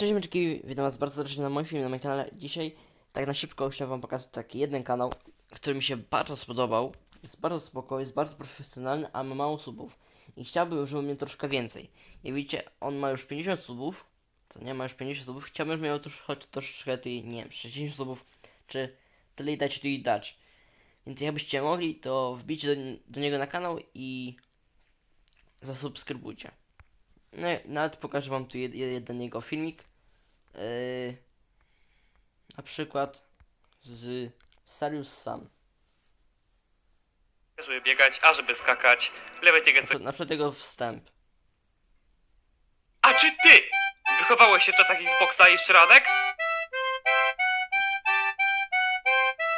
Cześć myczki, witam was bardzo serdecznie na moim filmie, na moim kanale. Dzisiaj tak na szybko chciałem wam pokazać taki jeden kanał, który mi się bardzo spodobał. Jest bardzo spoko, jest bardzo profesjonalny, a ma mało subów. I chciałbym, żeby mnie troszkę więcej. Jak widzicie, on ma już 50 subów, co nie ma już 50 subów. Chciałbym, żeby miał trosz, choć troszeczkę tutaj, nie wiem, 60 subów, czy tyle i dać, tu i dać. Więc jakbyście mogli, to wbijcie do, do niego na kanał i zasubskrybujcie. No, i nawet pokażę wam tu jed, jeden jego filmik. Yy, na przykład z Sarius Sam. żeby biegać, a żeby skakać, lewej tygę przykład- na przykład jego wstęp. A czy ty wychowałeś się w czasach Xboxa i szczeranek?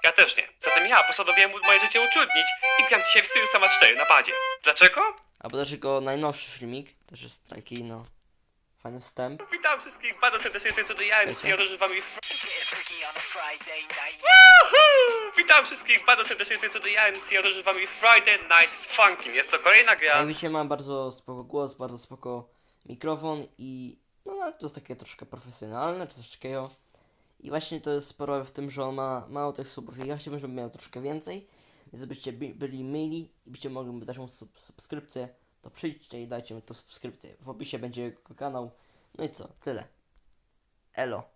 Ja też nie. Zatem ja postanowiłem moje życie utrudnić i gram dzisiaj w Sirius Sama 4 na padzie. Dlaczego? Albo też jego najnowszy filmik. Też jest taki, no. Fajny wstęp. Witam wszystkich bardzo serdecznie z tej strony ja, MC Wiecie? Orzywami Fr- Freaky on a Friday night. Woohoo! Witam wszystkich bardzo serdecznie z tej strony ja, MC Orzywami Friday Night Funkin'. Jest to kolejna gra. Jak widzicie, ma bardzo spoko głos, bardzo spoko mikrofon i no to jest takie troszkę profesjonalne, czy coś takiego. I właśnie to jest problem w tym, że on ma mało tych subów i ja chciałbym, żeby miał troszkę więcej. Więc żebyście bi- byli mili i byście mogli dać mu sub subskrypcję, to przyjdźcie i dajcie mi tą subskrypcję. W opisie będzie jego kanał. No i co, tyle. Elo.